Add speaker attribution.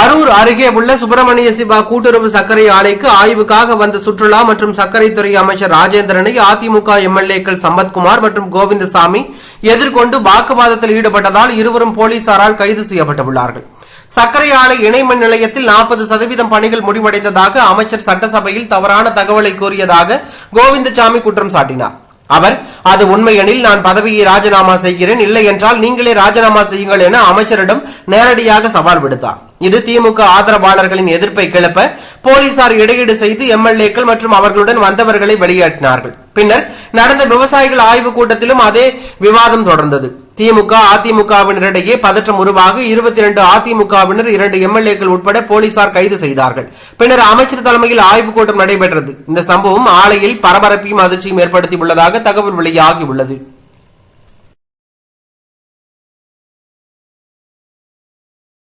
Speaker 1: அரூர் அருகே உள்ள சுப்பிரமணிய சிவா கூட்டுறவு சர்க்கரை ஆலைக்கு ஆய்வுக்காக வந்த சுற்றுலா மற்றும் சர்க்கரைத்துறை அமைச்சர் ராஜேந்திரனை அதிமுக எம்எல்ஏக்கள் சம்பத்குமார் மற்றும் கோவிந்தசாமி எதிர்கொண்டு வாக்குவாதத்தில் ஈடுபட்டதால் இருவரும் போலீசாரால் கைது செய்யப்பட்டுள்ளார்கள். சர்க்கரை ஆலை இணைமின் நிலையத்தில் நாற்பது சதவீதம் பணிகள் முடிவடைந்ததாக அமைச்சர் சட்டசபையில் தவறான தகவலை கூறியதாக கோவிந்தசாமி குற்றம் சாட்டினார். அவர் அது உண்மையெனில் நான் பதவியை ராஜினாமா செய்கிறேன். இல்லை என்றால் நீங்களே ராஜினாமா செய்யுங்கள் என அமைச்சரிடம் நேரடியாக சவால் விடுத்தார். இது திமுக ஆதரவாளர்களின் எதிர்ப்பை கிளப்ப போலீசார் இடையீடு செய்து எம்எல்ஏக்கள் மற்றும் அவர்களுடன் வந்தவர்களை வெளியேற்றினார்கள். பின்னர் நடந்த விவசாயிகள் ஆய்வுக் கூட்டத்திலும் அதே விவாதம் தொடர்ந்தது. திமுக அதிமுகவினரிடையே பதற்றம் உருவாக இருபத்தி இரண்டு அதிமுகவினர் இரண்டு எம்எல்ஏக்கள் உட்பட போலீசார் கைது செய்தார்கள். பின்னர் அமைச்சர் தலைமையில் ஆய்வுக் கூட்டம் நடைபெற்றது. இந்த சம்பவம் ஆலையில் பரபரப்பையும் அதிர்ச்சியும் ஏற்படுத்தியுள்ளதாக தகவல் வெளியாகியுள்ளது